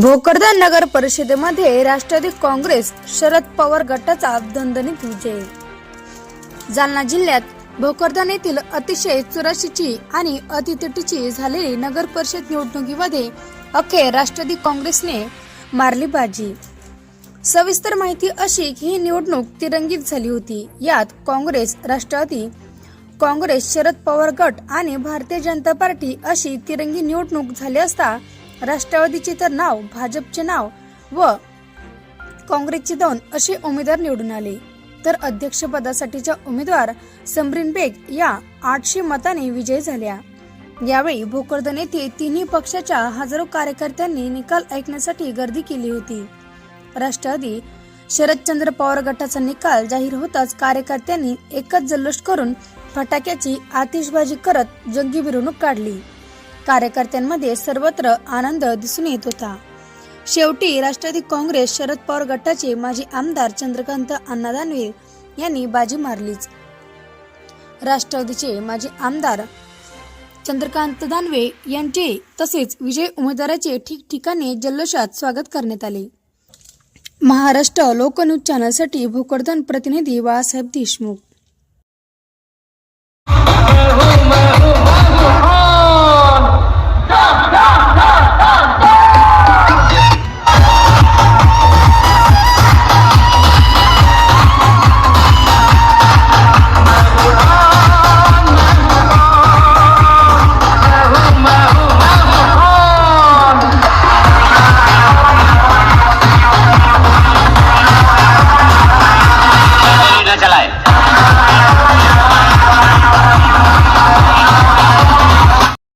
भोकरदन नगर परिषदेमध्ये राष्ट्रवादी काँग्रेस शरद पवार गटाचा दणदणीत विजय. जालना जिल्ह्यात भोकरदन येथील अतिशय चुराशीची आणि अतितटीची झालेली नगर परिषद निवडणुकीमध्ये अखेर राष्ट्रवादी काँग्रेसने मारली बाजी. सविस्तर माहिती अशी की ही निवडणूक तिरंगीत झाली होती. यात काँग्रेस राष्ट्रवादी काँग्रेस शरद पवार गट आणि भारतीय जनता पार्टी अशी तिरंगी निवडणूक झाली असता राष्ट्रवादीचे तर नाव भाजपचे नाव व काँग्रेसचे दोन असे उमेदवार निवडून आले. तर अध्यक्षपदासाठीच्या उमेदवार समरीन बेग या आठशे मताने विजयी झाल्या. यावेळी भोकरदन येथे तिन्ही पक्षाच्या हजारो कार्यकर्त्यांनी निकाल ऐकण्यासाठी गर्दी केली होती. राष्ट्रवादी शरदचंद्र पवार गटाचा निकाल जाहीर होताच कार्यकर्त्यांनी एकच जल्लोष करून फटाक्याची आतिषबाजी करत जंगी मिरवणूक काढली. कार्यकर्त्यांमध्ये सर्वत्र आनंद दिसून येत होता. शेवटी राष्ट्रवादी काँग्रेस शरद पवार गटाचे माजी आमदार चंद्रकांत अण्णा दानवे यांनी बाजी मारलीच. राष्ट्रवादीचे माजी आमदार चंद्रकांत दानवे यांचे तसेच विजय उमेदवाराचे ठिकठिकाणी जल्लोषात स्वागत करण्यात आले. महाराष्ट्र लोकन्यूज चॅनलसाठी भोकरदन प्रतिनिधी बाळासाहेब देशमुख.